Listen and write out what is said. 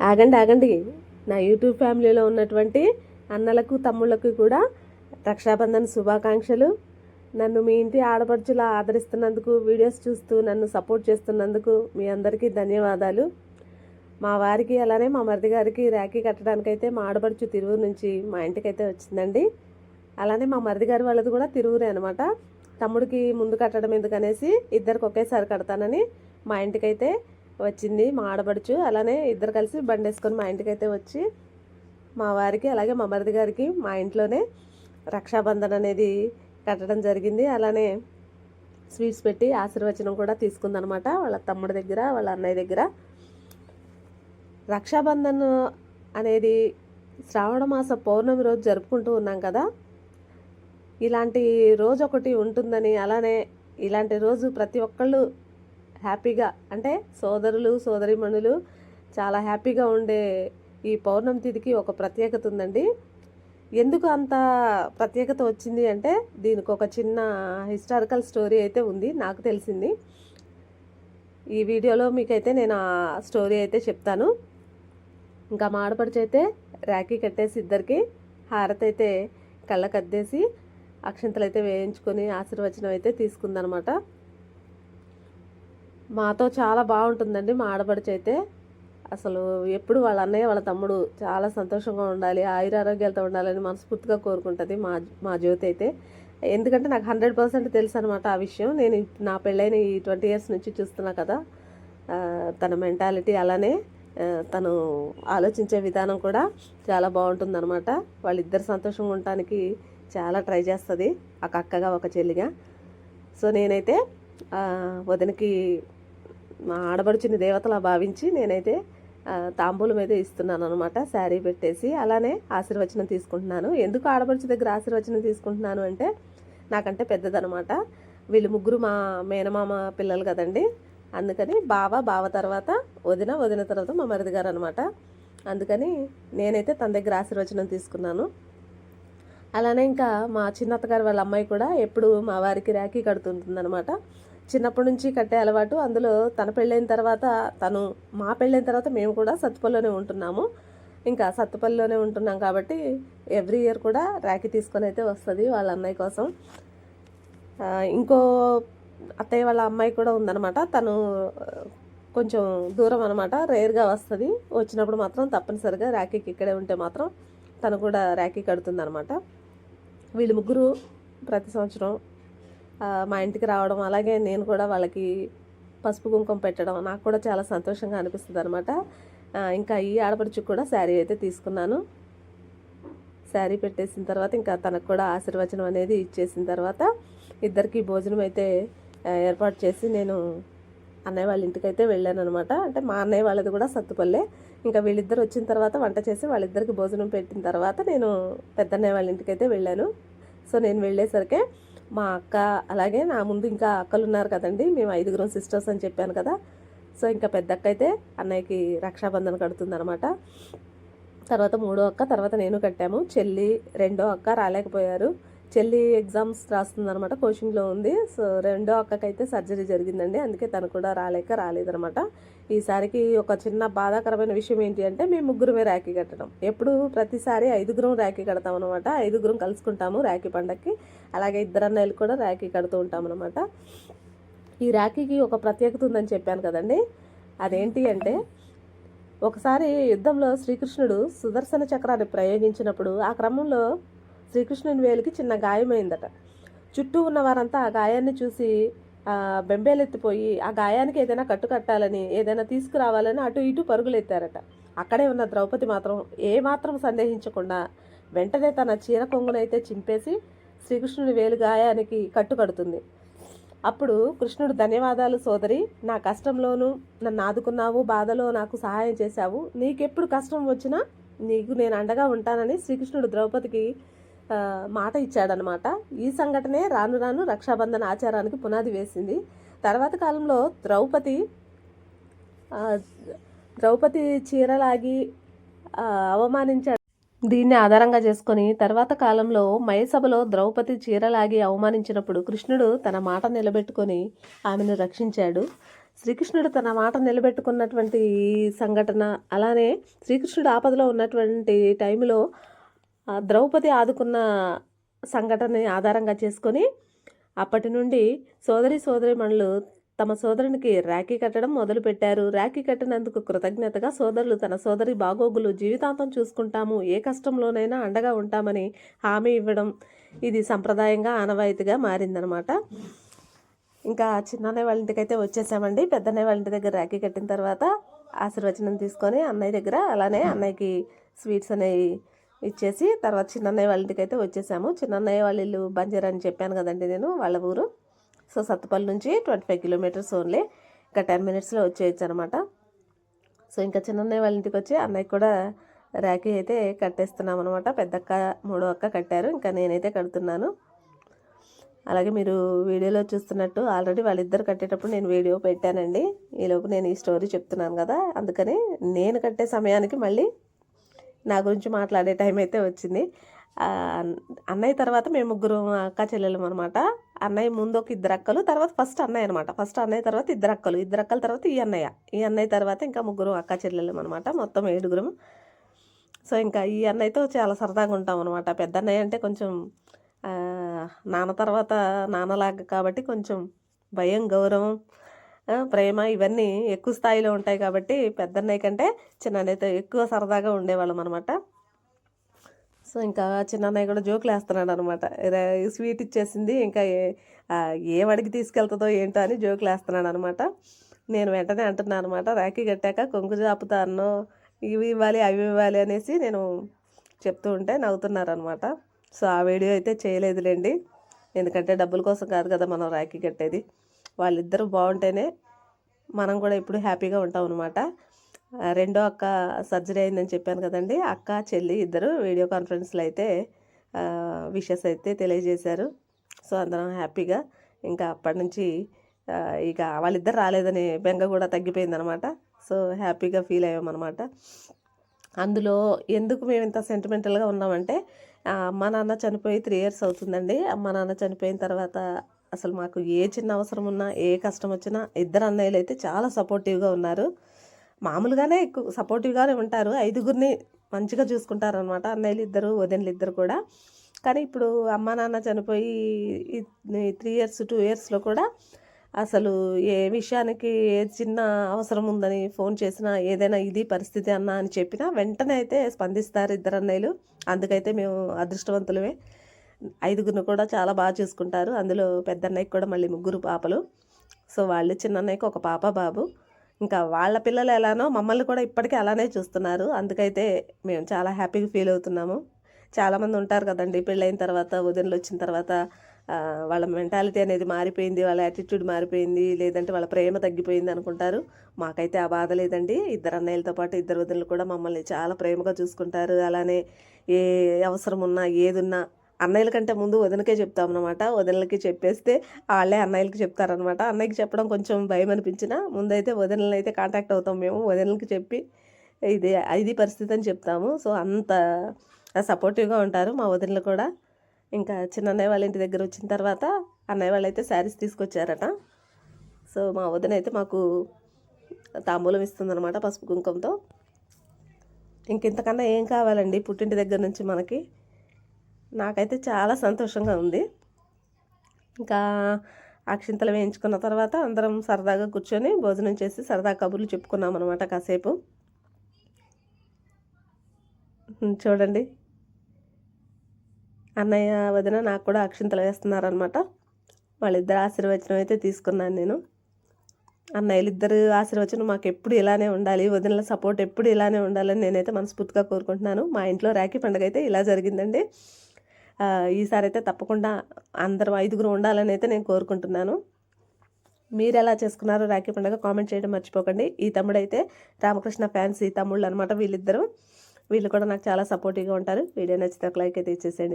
ఆగండి ఆగండి. నా యూట్యూబ్ ఫ్యామిలీలో ఉన్నటువంటి అన్నలకు తమ్ముళ్ళకు కూడా రక్షాబంధన్ శుభాకాంక్షలు. నన్ను మీ ఇంటి ఆడపడుచులా ఆదరిస్తున్నందుకు వీడియోస్ చూస్తూ నన్ను సపోర్ట్ చేస్తున్నందుకు మీ అందరికీ ధన్యవాదాలు. మా వారికి అలానే మా మరిది గారికి రాఖీ కట్టడానికైతే మా ఆడపడుచు తిరువురు నుంచి మా ఇంటికైతే వచ్చిందండి. అలానే మా మరిది గారి వాళ్ళది కూడా తిరువురే అనమాట తమ్ముడికి ముందు కట్టడం ఎందుకనేసి ఇద్దరికి ఒకేసారి కడతానని మా ఇంటికైతే వచ్చింది మా ఆడపడుచు. అలానే ఇద్దరు కలిసి బండి వేసుకొని మా ఇంటికైతే వచ్చి మా వారికి అలాగే మా మరిది గారికి మా ఇంట్లోనే రక్షాబంధన్ అనేది కట్టడం జరిగింది. అలానే స్వీట్స్ పెట్టి ఆశీర్వచనం కూడా తీసుకుందనమాట వాళ్ళ తమ్ముడి దగ్గర వాళ్ళ అన్నయ్య దగ్గర. రక్షాబంధన్ అనేది శ్రావణ మాస పౌర్ణమి రోజు జరుపుకుంటూ ఉన్నాం కదా. ఇలాంటి రోజు ఒకటి ఉంటుందని అలానే ఇలాంటి రోజు ప్రతి ఒక్కళ్ళు హ్యాపీగా అంటే సోదరులు సోదరిమణులు చాలా హ్యాపీగా ఉండే ఈ పౌర్ణమి తిథికి ఒక ప్రత్యేకత ఉందండి. ఎందుకు అంత ప్రత్యేకత వచ్చింది అంటే దీనికి ఒక చిన్న హిస్టారికల్ స్టోరీ అయితే ఉంది నాకు తెలిసింది. ఈ వీడియోలో మీకైతే నేను ఆ స్టోరీ అయితే చెప్తాను. ఇంకా మా ర్యాకీ అయితే రాఖీ కట్టేసి ఇద్దరికి హారతి అయితే కళ్ళకద్దేసి అక్షంతలు అయితే వేయించుకొని ఆశీర్వచనం అయితే తీసుకుందనమాట. మాతో చాలా బాగుంటుందండి మా ఆడపడుచు అయితే. అసలు ఎప్పుడు వాళ్ళ అన్నయ్య వాళ్ళ తమ్ముడు చాలా సంతోషంగా ఉండాలి ఆయుర ఆరోగ్యాలతో ఉండాలని మనస్ఫూర్తిగా కోరుకుంటుంది మా మా జ్యోతి అయితే. ఎందుకంటే నాకు హండ్రెడ్ పర్సెంట్ తెలుసు అనమాట ఆ విషయం. నేను నా పెళ్ళైన ఈ ట్వంటీ ఇయర్స్ నుంచి చూస్తున్నా కదా తన మెంటాలిటీ అలానే తను ఆలోచించే విధానం కూడా చాలా బాగుంటుందన్నమాట. వాళ్ళిద్దరు సంతోషంగా ఉండటానికి చాలా ట్రై చేస్తుంది ఒక అక్కగా ఒక చెల్లిగా. సో నేనైతే వదినకి మా ఆడబడుచుని దేవతలా భావించి నేనైతే తాంబూలం అయితే ఇస్తున్నాను అనమాట శారీ పెట్టేసి అలానే ఆశీర్వచనం తీసుకుంటున్నాను. ఎందుకు ఆడబడుచు దగ్గర ఆశీర్వచనం తీసుకుంటున్నాను అంటే నాకంటే పెద్దదనమాట వీళ్ళు ముగ్గురు మా మేనమామ పిల్లలు కదండి. అందుకని బావ బావ తర్వాత వదిన వదిన తర్వాత మా మరిది గారు అనమాట అందుకని నేనైతే తన దగ్గర ఆశీర్వచనం తీసుకున్నాను. అలానే ఇంకా మా చిన్నత్తగారు వాళ్ళ అమ్మాయి కూడా ఎప్పుడు మా వారికి రాఖీ కడుతుంటుందన్నమాట. చిన్నప్పటి నుంచి కట్టే అలవాటు. అందులో తన పెళ్ళైన తర్వాత తను మా పెళ్ళైన తర్వాత మేము కూడా సత్తుపల్లిలోనే ఉంటున్నాము. ఇంకా సత్తుపల్లిలోనే ఉంటున్నాం కాబట్టి ఎవ్రీ ఇయర్ కూడా ర్యాకి తీసుకొని అయితే వస్తుంది వాళ్ళ అన్నయ్య కోసం. ఇంకో అత్తయ్య వాళ్ళ అమ్మాయి కూడా ఉందన్నమాట. తను కొంచెం దూరం అనమాట రేర్గా వస్తుంది. వచ్చినప్పుడు మాత్రం తప్పనిసరిగా ర్యాకీకి ఇక్కడే ఉంటే మాత్రం తను కూడా ర్యాకీ కడుతుంది అనమాట వీళ్ళు ముగ్గురు ప్రతి సంవత్సరం మా ఇంటికి రావడం అలాగే నేను కూడా వాళ్ళకి పసుపు కుంకుమ పెట్టడం నాకు కూడా చాలా సంతోషంగా అనిపిస్తుంది అనమాట ఇంకా ఈ ఆడపడుచుకు కూడా శారీ అయితే తీసుకున్నాను. శారీ పెట్టేసిన తర్వాత ఇంకా తనకు కూడా ఆశీర్వచనం అనేది ఇచ్చేసిన తర్వాత ఇద్దరికి భోజనం అయితే ఏర్పాటు చేసి నేను అన్నయ్య వాళ్ళ ఇంటికి అయితే వెళ్ళాను అనమాట అంటే మా అన్నయ్య వాళ్ళది కూడా సత్తుపల్లె. ఇంకా వీళ్ళిద్దరు వచ్చిన తర్వాత వంట చేసి వాళ్ళిద్దరికి భోజనం పెట్టిన తర్వాత నేను పెద్దన్నయ్య వాళ్ళ ఇంటికి అయితే వెళ్ళాను. సో నేను వెళ్ళేసరికి మా అక్క అలాగే నా ముందు ఇంకా అక్కలు ఉన్నారు కదండి. మేము ఐదుగురం సిస్టర్స్ అని చెప్పాను కదా. సో ఇంకా పెద్ద అక్క అయితే అన్నయ్యకి రక్షాబంధన్ కడుతుందనమాట తర్వాత మూడో అక్క తర్వాత నేను కట్టాము. చెల్లి రెండో అక్క రాలేకపోయారు. చెల్లి ఎగ్జామ్స్ రాస్తుందనమాట కోచింగ్లో ఉంది. సో రెండో అక్కకైతే సర్జరీ జరిగిందండి. అందుకే తను కూడా రాలేక రాలేదనమాట ఈసారికి ఒక చిన్న బాధాకరమైన విషయం ఏంటి అంటే మేము ముగ్గురమే ర్యాకీ కట్టడం. ఎప్పుడు ప్రతిసారి ఐదుగురం ర్యాకీ కడతాం అనమాట ఐదుగురం కలుసుకుంటాము ర్యాకీ పండక్కి. అలాగే ఇద్దరు అన్నయ్యలు కూడా ర్యాకీ కడుతూ ఉంటాం అనమాట ఈ ర్యాకీకి ఒక ప్రత్యేకత ఉందని చెప్పాను కదండి. అదేంటి అంటే ఒకసారి యుద్ధంలో శ్రీకృష్ణుడు సుదర్శన చక్రాన్ని ప్రయోగించినప్పుడు ఆ క్రమంలో శ్రీకృష్ణుని వేలికి చిన్న గాయమైందట. చుట్టూ ఉన్న వారంతా ఆ గాయాన్ని చూసి బెంబేలెత్తిపోయి ఆ గాయానికి ఏదైనా కట్టు కట్టాలని ఏదైనా తీసుకురావాలని అటు ఇటు పరుగులెత్తారట. అక్కడే ఉన్న ద్రౌపది మాత్రం ఏమాత్రం సందేహించకుండా వెంటనే తన చీర కొంగునైతే చింపేసి శ్రీకృష్ణుని వేలు గాయానికి కట్టు కడుతుంది. అప్పుడు కృష్ణుడు ధన్యవాదాలు సోదరి నా కష్టంలోనూ నన్ను ఆదుకున్నావు బాధలో నాకు సహాయం చేశావు. నీకెప్పుడు కష్టం వచ్చినా నీకు నేను అండగా ఉంటానని శ్రీకృష్ణుడు ద్రౌపదికి మాట ఇచ్చాడనమాట. ఈ సంఘటనే రాను రాను రక్షాబంధన ఆచారానికి పునాది వేసింది. తర్వాత కాలంలో ద్రౌపది ద్రౌపది చీరలాగి అవమానించాడు. దీన్ని ఆధారంగా చేసుకొని తర్వాత కాలంలో మయసభలో ద్రౌపది చీరలాగి అవమానించినప్పుడు కృష్ణుడు తన మాట నిలబెట్టుకొని ఆమెను రక్షించాడు. శ్రీకృష్ణుడు తన మాట నిలబెట్టుకున్నటువంటి సంఘటన అలానే శ్రీకృష్ణుడు ఆపదలో ఉన్నటువంటి టైంలో ద్రౌపది ఆదుకున్న సంఘటనని ఆధారంగా చేసుకొని అప్పటి నుండి సోదరి సోదరిమణులు తమ సోదరునికి రాఖీ కట్టడం మొదలుపెట్టారు రాఖీ కట్టినందుకు కృతజ్ఞతగా సోదరులు తన సోదరి బాగోగులు జీవితాంతం చూసుకుంటాము. ఏ కష్టంలోనైనా అండగా ఉంటామని హామీ ఇవ్వడం ఇది సంప్రదాయంగా ఆనవాయితీగా మారిందనమాట. ఇంకా చిన్నన్నయ్య వాళ్ళ ఇంటికైతే వచ్చేసామండి. పెద్దన్నయ్య వాళ్ళ ఇంటి దగ్గర రాఖీ కట్టిన తర్వాత ఆశీర్వచనం తీసుకొని అన్నయ్య దగ్గర అలానే అన్నయ్యకి స్వీట్స్ అనేవి ఇచ్చేసి తర్వాత చిన్నన్నయ్య వాళ్ళ ఇంటికి అయితే వచ్చేసాము. చిన్నన్నయ్య వాళ్ళ ఇల్లు బంజర్ అని చెప్పాను కదండి నేను వాళ్ళ ఊరు. సో సత్తుపల్లి నుంచి ట్వంటీ ఫైవ్ కిలోమీటర్స్ ఓన్లీ. ఇంకా టెన్ మినిట్స్లో వచ్చేయచ్చు అనమాట సో ఇంకా చిన్నన్నయ్య వాళ్ళ ఇంటికి వచ్చి అన్నయ్య కూడా రాఖీ అయితే కట్టేస్తున్నాం అనమాట పెద్దక్క మూడో అక్క కట్టారు. ఇంకా నేనైతే కడుతున్నాను. అలాగే మీరు వీడియోలో చూస్తున్నట్టు ఆల్రెడీ వాళ్ళిద్దరు కట్టేటప్పుడు నేను వీడియో పెట్టానండి. ఈలోపు నేను ఈ స్టోరీ చెప్తున్నాను కదా అందుకని నేను కట్టే సమయానికి మళ్ళీ నా గురించి మాట్లాడే టైం అయితే వచ్చింది. అన్నయ్య తర్వాత మేము ముగ్గురు అక్క చెల్లెలం అనమాట అన్నయ్య ముందు ఒక ఇద్దరు అక్కలు తర్వాత ఫస్ట్ అన్నయ్య అనమాట ఫస్ట్ అన్నయ్య తర్వాత ఇద్దరు అక్కలు. ఇద్దరు అక్కల తర్వాత ఈ అన్నయ్య. ఈ అన్నయ్య తర్వాత ఇంకా ముగ్గురు అక్క చెల్లెలం అనమాట మొత్తం ఏడుగురం. సో ఇంకా ఈ అన్నయ్యతో చాలా సరదాగా ఉంటాం అనమాట పెద్ద అన్నయ్య అంటే కొంచెం నాన్న తర్వాత నాన్నలాగా కాబట్టి కొంచెం భయం గౌరవం ప్రేమ ఇవన్నీ ఎక్కువ స్థాయిలో ఉంటాయి కాబట్టి పెద్ద అన్నయ్య కంటే చిన్న అన్నయ్యతో ఎక్కువ సరదాగా ఉండేవాళ్ళం అనమాట సో ఇంకా చిన్న అన్నయ్య కూడా జోకులు వేస్తున్నాడు అనమాట స్వీట్ ఇచ్చేసింది ఇంకా ఏ- ఆ, ఏం అడిగి తీసుకెళ్తుందో ఏంటో అని జోకులు వేస్తున్నాడు అనమాట నేను వెంటనే అంటున్నాను అనమాట రాఖీ కట్టాక కొంగు చాపుతా అన్నో ఇవి ఇవ్వాలి అవి ఇవ్వాలి అనేసి నేను చెప్తూ ఉంటే నవ్వుతున్నారనమాట సో ఆ వీడియో అయితే చేయలేదులేండి ఎందుకంటే డబ్బుల కోసం కాదు కదా మనం రాఖీ కట్టేది. వాళ్ళిద్దరూ బాగుంటేనే మనం కూడా ఇప్పుడు హ్యాపీగా ఉంటాం అనమాట రెండో అక్క సర్జరీ అయిందని చెప్పాను కదండి. అక్క చెల్లి ఇద్దరు వీడియో కాన్ఫరెన్స్లో అయితే విషెస్ అయితే తెలియజేశారు. సో అందరం హ్యాపీగా ఇంకా అప్పటి నుంచి ఇక వాళ్ళిద్దరు రాలేదని బెంగ కూడా తగ్గిపోయిందనమాట సో హ్యాపీగా ఫీల్ అయ్యామన్నమాట అందులో ఎందుకు మేము ఇంత సెంటిమెంటల్గా ఉన్నామంటే అమ్మ నాన్న చనిపోయి త్రీ ఇయర్స్ అవుతుందండి. అమ్మ నాన్న చనిపోయిన తర్వాత అసలు మాకు ఏ చిన్న అవసరం ఉన్నా ఏ కష్టం వచ్చినా ఇద్దరు అన్నయ్యలు అయితే చాలా సపోర్టివ్గా ఉన్నారు. మామూలుగానే ఎక్కువ సపోర్టివ్గానే ఉంటారు. ఐదుగురిని మంచిగా చూసుకుంటారనమాట అన్నయ్యలు ఇద్దరు వదినలు ఇద్దరు కూడా. కానీ ఇప్పుడు అమ్మ నాన్న చనిపోయి త్రీ ఇయర్స్ టూ ఇయర్స్లో కూడా అసలు ఏ విషయానికి ఏ చిన్న అవసరం ఉందని ఫోన్ చేసినా ఏదైనా ఇది పరిస్థితి అన్నా అని చెప్పినా వెంటనే అయితే స్పందిస్తారు ఇద్దరు అన్నయ్యలు. అందుకైతే మేము అదృష్టవంతులమే. ఐదుగురిని కూడా చాలా బాగా చూసుకుంటారు. అందులో పెద్దన్నయ్యకి కూడా మళ్ళీ ముగ్గురు పాపలు. సో వాళ్ళు చిన్న అన్నయ్యకి ఒక పాప బాబు. ఇంకా వాళ్ళ పిల్లలు ఎలానో మమ్మల్ని కూడా ఇప్పటికీ అలానే చూస్తున్నారు. అందుకైతే మేము చాలా హ్యాపీగా ఫీల్ అవుతున్నాము. చాలామంది ఉంటారు కదండి పెళ్ళైన తర్వాత ఉదయంలో వచ్చిన తర్వాత వాళ్ళ మెంటాలిటీ అనేది మారిపోయింది వాళ్ళ యాటిట్యూడ్ మారిపోయింది లేదంటే వాళ్ళ ప్రేమ తగ్గిపోయింది అనుకుంటారు. మాకైతే ఆ బాధ లేదండి. ఇద్దరు అన్నయ్యలతో పాటు ఇద్దరు వదినలు కూడా మమ్మల్ని చాలా ప్రేమగా చూసుకుంటారు. అలానే ఏ అవసరం ఉన్నా ఏదున్నా అన్నయ్యల కంటే ముందు వదినకే చెప్తామన్నమాట. వదినలకి చెప్పేస్తే వాళ్ళే అన్నయ్యలకి చెప్తారనమాట అన్నయ్యకి చెప్పడం కొంచెం భయం అనిపించినా ముందైతే వదినలను అయితే కాంటాక్ట్ అవుతాం మేము. వదినలకి చెప్పి ఇది ఇది పరిస్థితి అని చెప్తాము. సో అంత సపోర్టివ్గా ఉంటారు మా వదినలు కూడా. ఇంకా చిన్న అన్నయ్య వాళ్ళ ఇంటి దగ్గర వచ్చిన తర్వాత అన్నయ్య వాళ్ళు అయితే శారీస్ తీసుకొచ్చారట. సో మా వదిన అయితే మాకు తాంబూలం ఇస్తుందన్నమాట పసుపు కుంకుమతో. ఇంకెంతకన్నా ఏం కావాలండి? పుట్టింటి దగ్గర నుంచి మనకి. నాకైతే చాలా సంతోషంగా ఉంది. ఇంకా అక్షింతలు వేయించుకున్న తర్వాత అందరం సరదాగా కూర్చొని భోజనం చేసి సరదా కబుర్లు చెప్పుకున్నాం అనమాట కాసేపు చూడండి. అన్నయ్య వదిన నాకు కూడా అక్షింతలు వేస్తున్నారనమాట వాళ్ళిద్దరు ఆశీర్వచనం అయితే తీసుకున్నాను నేను. అన్నయ్యలు ఇద్దరు ఆశీర్వచనం మాకు ఎప్పుడు ఇలానే ఉండాలి వదినల సపోర్ట్ ఎప్పుడు ఇలానే ఉండాలని నేనైతే మనస్ఫూర్తిగా కోరుకుంటున్నాను. మా ఇంట్లో రాఖీ పండుగ అయితే ఇలా జరిగిందండి. ఈసారి అయితే తప్పకుండా అందరూ ఐదుగురు ఉండాలని అయితే నేను కోరుకుంటున్నాను. మీరు ఎలా చేసుకున్నారో రాఖీ పండుగ కామెంట్ చేయడం మర్చిపోకండి. ఈ తమ్ముడైతే రామకృష్ణ ఫ్యాన్స్ ఈ తమ్ముళ్ళు అనమాట వీళ్ళిద్దరూ. వీళ్ళు కూడా నాకు చాలా సపోర్టివ్గా ఉంటారు. వీడియో నచ్చితే ఒక లైక్ అయితే ఇచ్చేసేయండి.